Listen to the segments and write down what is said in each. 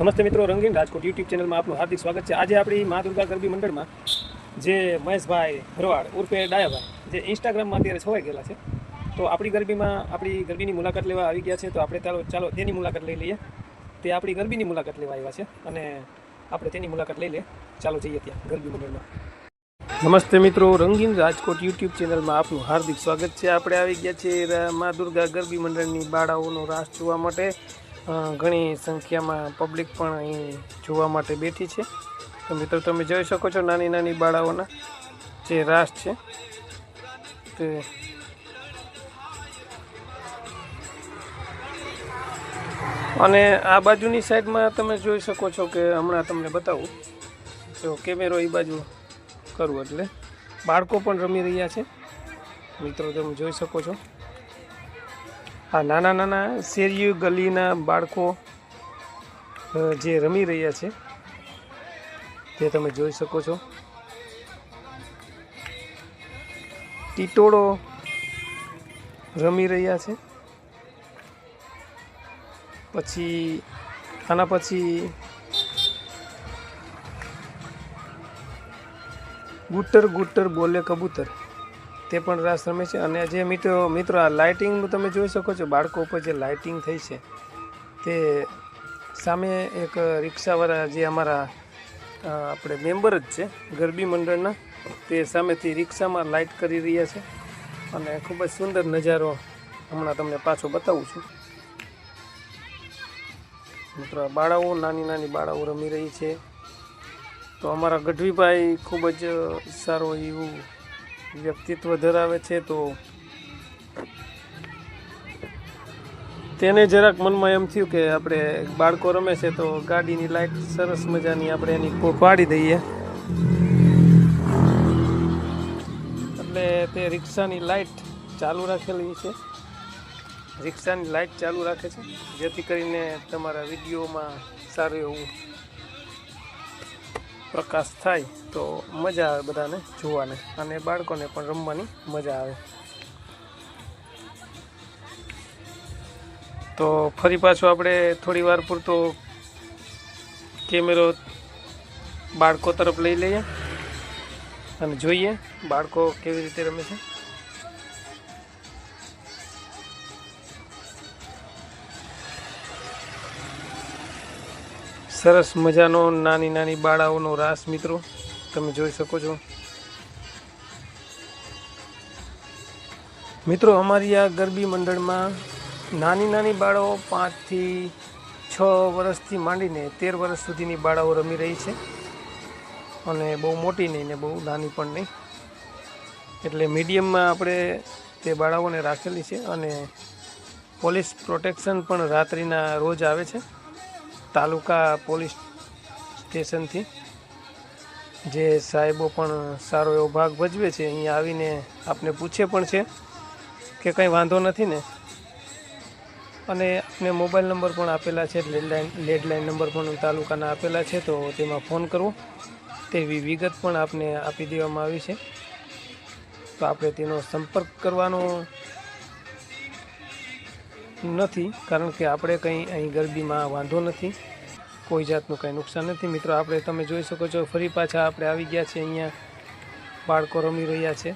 નમસ્તે મિત્રો, રંગીન રાજકોટ યુટ્યુબ ચેનલમાં આપનું હાર્દિક સ્વાગત છે. આજે આપણી મા દુર્ગા ગરબી મંડળમાં જે મહેશભાઈ ભરવાડ ઉર્ફે ડાયાભાઈ જે ઇન્સ્ટાગ્રામમાં અત્યારે છવાઈ ગયેલા છે. તો આપણી ગરબીમાં આપણી ગરબીની મુલાકાત લેવા આવી ગયા છે. તો આપણે ચાલો ચાલો તેની મુલાકાત લઈ લઈએ. તે આપણી ગરબીની મુલાકાત લેવા આવ્યા છે અને આપણે તેની મુલાકાત લઈ લઈએ. ચાલો જઈએ ત્યાં ગરબી મંડળમાં. નમસ્તે મિત્રો, રંગીન રાજકોટ યુટ્યુબ ચેનલમાં આપનું હાર્દિક સ્વાગત છે. આપણે આવી ગયા છીએ મા દુર્ગા ગરબી મંડળની બાળાઓનો રાસ જોવા માટે. ઘણી સંખ્યામાં પબ્લિક પણ અહીં જોવા માટે બેઠી છે. તો મિત્રો, તમે જોઈ શકો છો નાની નાની બાળાઓના જે રાસ છે. તે અને આ બાજુની સાઈડમાં તમે જોઈ શકો છો કે હમણાં તમને બતાવું. જો કેમેરો એ બાજુ કરું એટલે બાળકો પણ રમી રહ્યા છે. મિત્રો, તમે જોઈ શકો છો. આ નાના નાના શેરીઓ, ગલીના બાળકો જે રમી રહ્યા છે, તે તમે જોઈ શકો છો. ટીટોળો રમી રહ્યા છે. પછી, આના પછી ગુટર ગુટર બોલે કબૂતર. તે પણ રાસ રમે છે. અને જે મિત્રો મિત્રો, આ લાઇટિંગનું તમે જોઈ શકો છો, બાળકો ઉપર જે લાઇટિંગ થઈ છે, તે સામે એક રિક્ષાવાળા જે અમારા આપણે મેમ્બર જ છે, ગરબી મંડળના, તે સામેથી રિક્ષામાં લાઇટ કરી રહ્યા છે. અને ખૂબ જ સુંદર નજારો હમણાં તમને પાછો બતાવું છું. મિત્રો બાળાઓ, નાની નાની બાળાઓ રમી રહી છે. તો અમારા ગઢવીભાઈ ખૂબ જ સારું એવું વ્યક્તિત્વ ધરાવે છે તો તેને જરાક મનમાં એમ થયું કે આપણે બાળકો રમે છે તો ગાડીની લાઈટ સરસ મજાની આપણે એની પાડી દઈએ. એટલે તે રિક્ષાની લાઈટ ચાલુ રાખેલી છે. રિક્ષાની લાઈટ ચાલુ રાખે છે. જેથી કરીને તમારા વિડીયોમાં સારું એવું પ્રકાશ થાય તો મજા આવે બધાને જોવાને. અને બાળકોને પણ રમવાની મજા આવે. તો ફરી પાછું આપણે થોડી વાર પૂરતો કેમેરો બાળકો તરફ લઈ લઈએ અને જોઈએ બાળકો કેવી રીતે રમે છે. સરસ મજાનો નાની નાની બાળાઓનો રાસ મિત્રો, તમે જોઈ શકો છો. મિત્રો, અમારી આ ગરબી મંડળમાં નાની નાની બાળાઓ પાંચથી છ વર્ષથી માંડીને તેર વર્ષ સુધીની બાળાઓ રમી રહી છે. અને બહુ મોટી નહીં ને બહુ નાની પણ નહીં. એટલે મીડિયમમાં આપણે તે બાળાઓને રાખેલી છે અને પોલીસ પ્રોટેક્શન પણ રાત્રિના રોજ આવે છે. તાલુકા પોલીસ સ્ટેશનથી. જે સાહેબો પણ સારો એવો ભાગ ભજવે છે અહીંયા આવીને આપને પૂછે પણ છે કે કંઈ વાંધો નથી ને. અને આપને મોબાઈલ નંબર પણ આપેલા છે લેન્ડલાઇન લેન્ડલાઇન નંબર પણ તાલુકાના આપેલા છે, તો તેમાં ફોન કરવો. તેવી વિગત પણ આપને આપી દેવામાં આવી છે. તો આપણે તેનો સંપર્ક કરવાનો નથી, કારણ કે આપણે કંઈ અહીં ગરબીમાં વાંધો નથી. કોઈ જાતનું કંઈ નુકસાન નથી. મિત્રો, આપણે તમે જોઈ શકો છો, ફરી પાછા આપણે આવી ગયા છે અહીંયા. બાળકો રમી રહ્યા છે.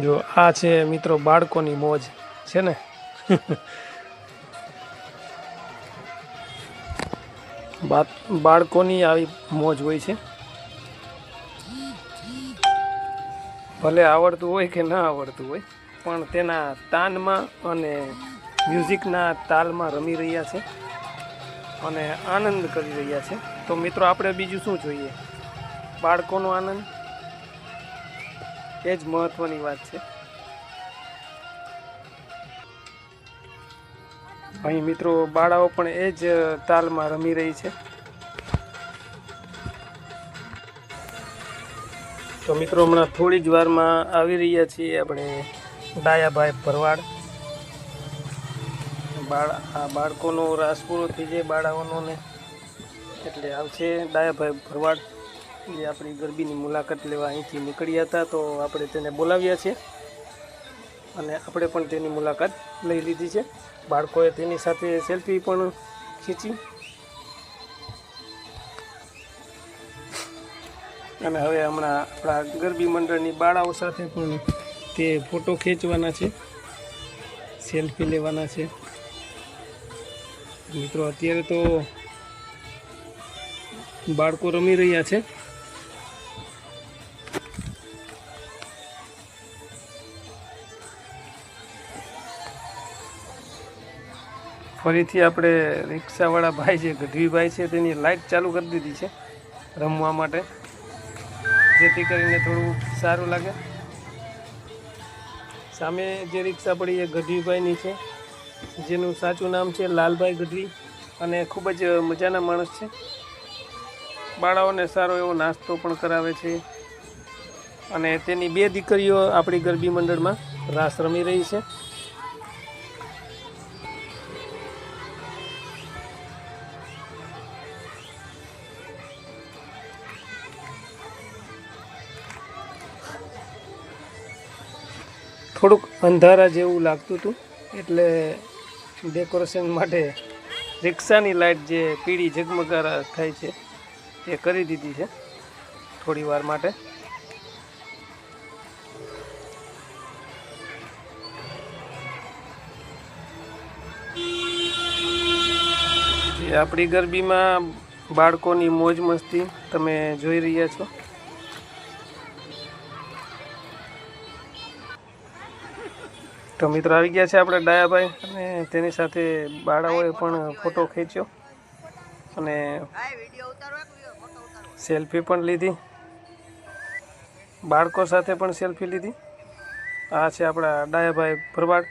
જો આ છે મિત્રો બાળકોની મોજ, છે ને? બાળકોની આવી મોજ હોય છે. ભલે આવડતું હોય કે ના આવડતું હોય, પણ તેના તાનમાં અને મ્યુઝિકના તાલમાં રમી રહ્યા છે અને આનંદ કરી રહ્યા છે. તો મિત્રો, આપણે બીજું શું જોઈએ? બાળકોનો આનંદ? એ જ મહત્ત્વની વાત છે. અહીં મિત્રો, બાળાઓ પણ એ જ તાલમાં રમી રહી છે. તો મિત્રો, હમણાં થોડી જ વારમાં આવી રહ્યા છીએ આપણે ડાયાભાઈ ભરવાડ. બાળ, આ બાળકોનો રાસ પૂરો થઈ જાય બાળાઓનો ને એટલે આવશે ડાયાભાઈ ભરવાડ. જે આપણી ગરબીની મુલાકાત લેવા અહીંથી નીકળ્યા હતા, તો આપણે તેને બોલાવ્યા છે. અને આપણે પણ તેની મુલાકાત લઈ લીધી છે. બાળકોએ તેની સાથે સેલ્ફી પણ ખીચી. અને હવે હમણાં આપણા ગરબી મંડળની બાળાઓ સાથે પણ તે ફોટો ખેંચવાના છે, સેલ્ફી લેવાના છે. મિત્રો, અત્યારે તો બાળકો રમી રહ્યા છે. ફરીથી આપણે રિક્ષાવાળા ભાઈ છે, ગઢવીભાઈ છે, તેની લાઇટ ચાલુ કરી દીધી છે રમવા માટે. જેથી કરીને થોડું સારું લાગે. સામે જે રિક્ષા પડી એ ગઢવીભાઈની છે, જેનું સાચું નામ છે લાલભાઈ ગઢવી અને ખૂબ જ મજાના માણસ છે. બાળાઓને સારો એવો નાસ્તો પણ કરાવે છે અને તેની બે દીકરીઓ આપણી ગરબી મંડળમાં રાસ રમી રહી છે. થોડુંક અંધારા જેવું લાગતું હતું. એટલે ડેકોરેશન માટે રિક્ષાની લાઇટ જે પીળી ઝગમગારા થાય છે, એ કરી દીધી છે થોડી વાર માટે. આપણી ગરબીમાં બાળકોની મોજ મસ્તી તમે જોઈ રહ્યા છો. તો મિત્રો આવી ગયા છે આપણે ડાયાભાઈ અને તેની સાથે બાળાઓએ પણ ફોટો ખેંચ્યો અને સેલ્ફી પણ લીધી. બાળકો સાથે પણ સેલ્ફી લીધી. આ છે આપણા ડાયાભાઈ ભરવાડ.